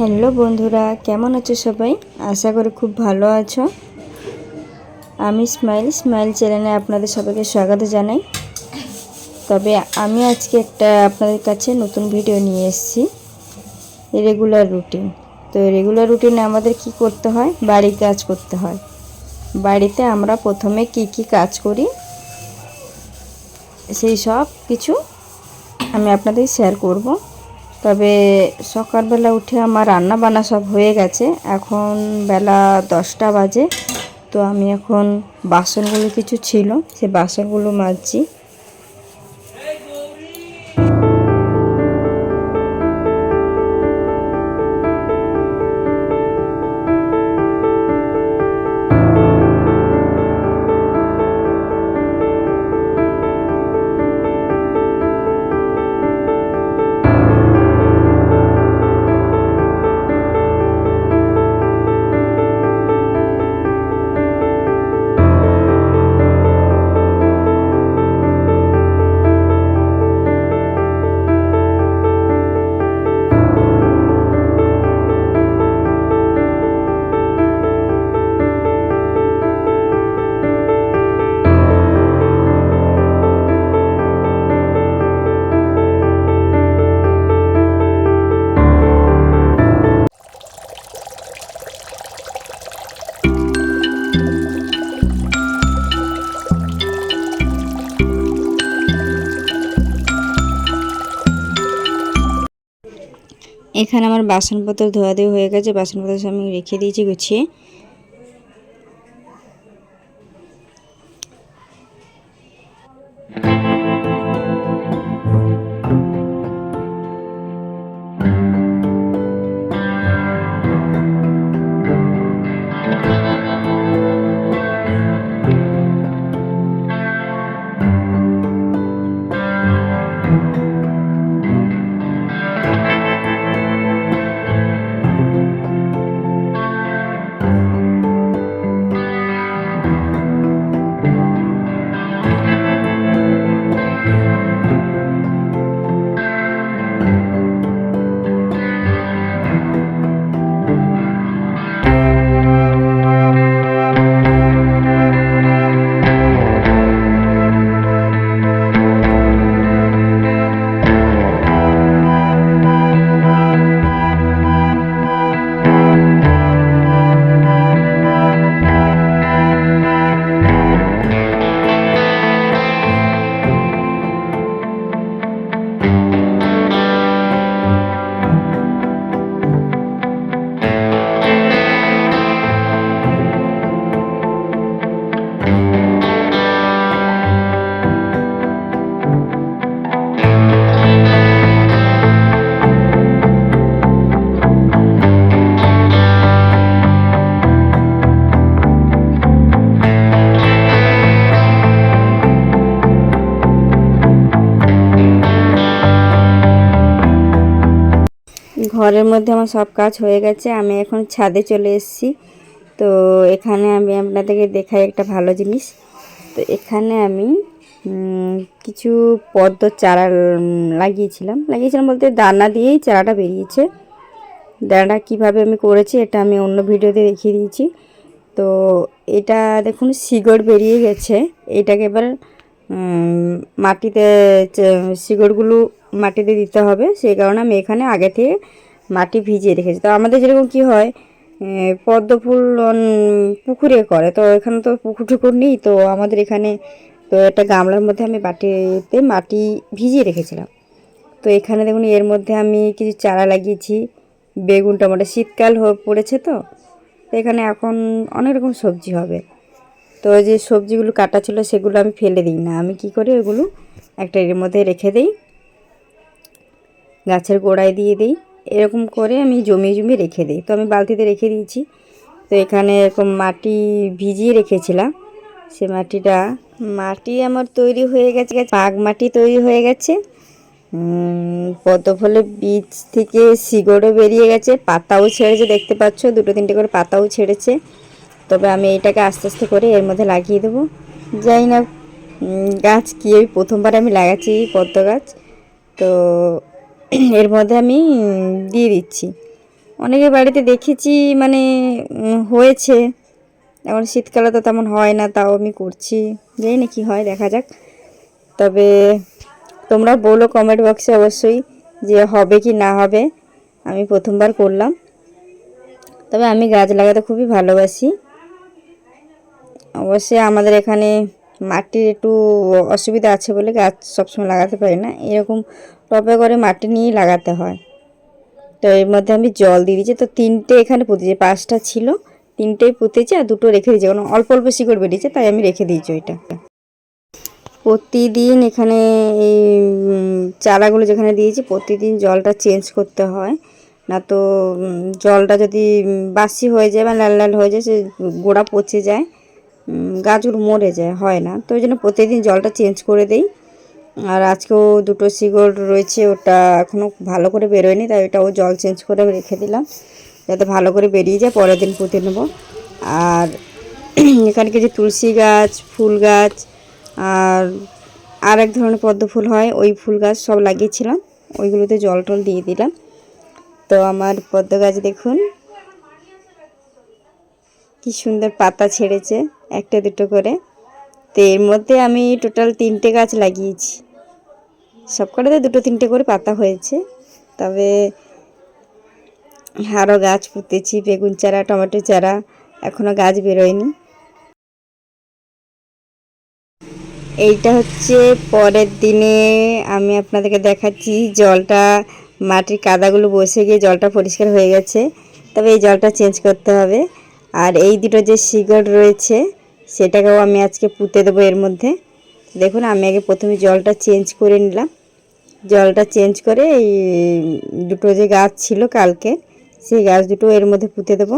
Hello বন্ধুরা, কেমন আছো সবাই? আশা করি খুব ভালো আছো। আমি স্মাইল স্মাইল চ্যানেলে আপনাদের সবাইকে স্বাগত জানাই। তবে আমি আজকে একটা আপনাদের কাছে নতুন ভিডিও নিয়ে এসেছি, রেগুলার রুটিন। তো রেগুলার রুটিনে আমাদের কি করতে হয়? বাড়ি কাজ করতে হয়। বাড়িতে আমরা প্রথমে কি কি কাজ করি? সেই সব কিছু আমি আপনাদের শেয়ার করব। তবে সকালবেলা উঠে আমার রান্না বান্না সব হয়ে গেছে। এখন বেলা দশটা বাজে। তো আমি এখন বাসনগুলো কিছু ছিল, সে বাসনগুলো মাজছি। এখানে আমার বাসনপত্র ধোয়া ধোয়া হয়ে গেছে বাসনপত্র আমি রেখে দিয়েছি গুছিয়ে। ঘরের মধ্যে আমার সব কাজ হয়ে গেছে। আমি এখন ছাদে চলে এসেছি। তো এখানে আমি আপনাদেরকে দেখাই একটা ভালো জিনিস। তো এখানে আমি কিছু পদ্ম চারা লাগিয়েছিলাম। লাগিয়েছিলাম বলতে দানা দিয়েই চারাটা বেরিয়েছে। দানাটা কীভাবে আমি করেছি এটা আমি অন্য ভিডিওতে দেখিয়ে দিয়েছি। তো এটা দেখুন, শিগড় বেরিয়ে গেছে। এটাকে এবার মাটিতে শিকড়গুলো মাটিতে দিতে হবে। সেই কারণে আমি এখানে আগে থেকে মাটি ভিজিয়ে রেখেছি। তো আমাদের যেরকম কি হয় পদ্ম ফুল পুকুরে করে, তো এখানে তো পুকুর টুকুর নেই, তো আমাদের এখানে, তো একটা গামলার মধ্যে আমি বাটিতে মাটি ভিজিয়ে রেখেছিলাম। তো এখানে দেখুন, এর মধ্যে আমি কিছু চারা লাগিয়েছি, বেগুন, টমেটো, শীতকাল হয়ে পড়েছে তো এখানে এখন অনেক রকম সবজি হবে। তো যে সবজিগুলো কাটা ছিল, সেগুলো আমি ফেলে দিই না, আমি কি করি ওগুলো একটা এর মধ্যে রেখে দিই, গাছের গোড়ায় দিয়ে দিই। এরকম করে আমি জমিয়ে জমিয়ে রেখে দিই। তো আমি বালতিতে রেখে দিয়েছি। তো এখানে এরকম মাটি ভিজিয়ে রেখেছিলাম। সে মাটিটা, মাটি আমার তৈরি হয়ে গেছে পাক মাটি তৈরি হয়ে গেছে। পদ্ম বীজ থেকে শিগড়ও বেরিয়ে গেছে। পাতাও ছেড়েছে, দেখতে পাচ্ছ? দুটো তিনটে করে পাতাও ছেড়েছে। তবে আমি এটাকে আস্তে আস্তে করে এর মধ্যে লাগিয়ে দেবো। যাই না গাছ কি, ওই প্রথমবার আমি লাগাচ্ছি পদ্ম গাছ। তো এর মধ্যে আমি দিয়ে দিচ্ছি। অনেকের বাড়িতে দেখেছি মানে হয়েছে। এখন শীতকালে তো তেমন হয় না, তাও আমি করছি। জানি না কী হয়, দেখা যাক। তবে তোমরা বলো কমেন্ট বক্সে অবশ্যই যে হবে কি না হবে। আমি প্রথমবার করলাম। তবে আমি গাছ লাগাতে খুবই ভালোবাসি। অবশ্যই আমাদের এখানে মাটির একটু অসুবিধা আছে বলে গাছ সবসময় লাগাতে পারি না। এরকম টবে করে মাটি নিয়েই লাগাতে হয়। তো এর মধ্যে আমি জল দিয়ে দিয়েছি। তো তিনটে এখানে পুঁতেছি, পাঁচটা ছিল। তিনটেই পুঁতেছি আর দুটো রেখে দিয়েছি। কারণ অল্প অল্প শিকড় বেরিয়েছে, তাই আমি রেখে দিয়েছি ওইটা। প্রতিদিন এখানে এই চারাগুলো যেখানে দিয়েছি, প্রতিদিন জলটা চেঞ্জ করতে হয়। না তো জলটা যদি বাসি হয়ে যায় বা লাল লাল হয়ে যায়, সে গোড়া পচে যায়। গাছগুলো মরে যায়, হয় না। তো ওই জন্য প্রতিদিন জলটা চেঞ্জ করে দেই। আর আজকেও দুটো শিকড় রয়েছে, ওটা এখনও ভালো করে বেরোয়নি, তাই ওটাও জল চেঞ্জ করে রেখে দিলাম। যাতে ভালো করে বেরিয়ে যায়, পরের দিন পুঁতে নেব। আর এখানে কিছু তুলসী গাছ, ফুল গাছ, আর আর এক ধরনের পদ্ম ফুল হয়, ওই ফুল গাছ সব লাগিয়েছিলাম। ওইগুলোতে জল টল দিয়ে দিলাম। তো আমার পদ্ম গাছ দেখুন কি সুন্দর পাতা ছেড়েছে, একটা দুটো করে। তো এর মধ্যে আমি টোটাল তিনটে গাছ লাগিয়েছি। সব কটাতে দুটো তিনটে করে পাতা হয়েছে। তবে আরও গাছ পুঁতেছি, বেগুন চারা, টমেটো চারা এখনও গাছ বেরোয়নি। এইটা হচ্ছে পরের দিনে আমি আপনাদেরকে দেখাচ্ছি, জলটা মাটির কাদাগুলো বসে গিয়ে জলটা পরিষ্কার হয়ে গেছে। তবে এই জলটা চেঞ্জ করতে হবে। আর এই দুটো যে শিকড় রয়েছে, সেটাকেও আমি আজকে পুঁতে দেবো এর মধ্যে। দেখুন, আমি আগে প্রথমে জলটা চেঞ্জ করে নিলাম। জলটা চেঞ্জ করে এই দুটো যে গাছ ছিল কালকে, সেই গাছ দুটো এর মধ্যে পুঁতে দেবো।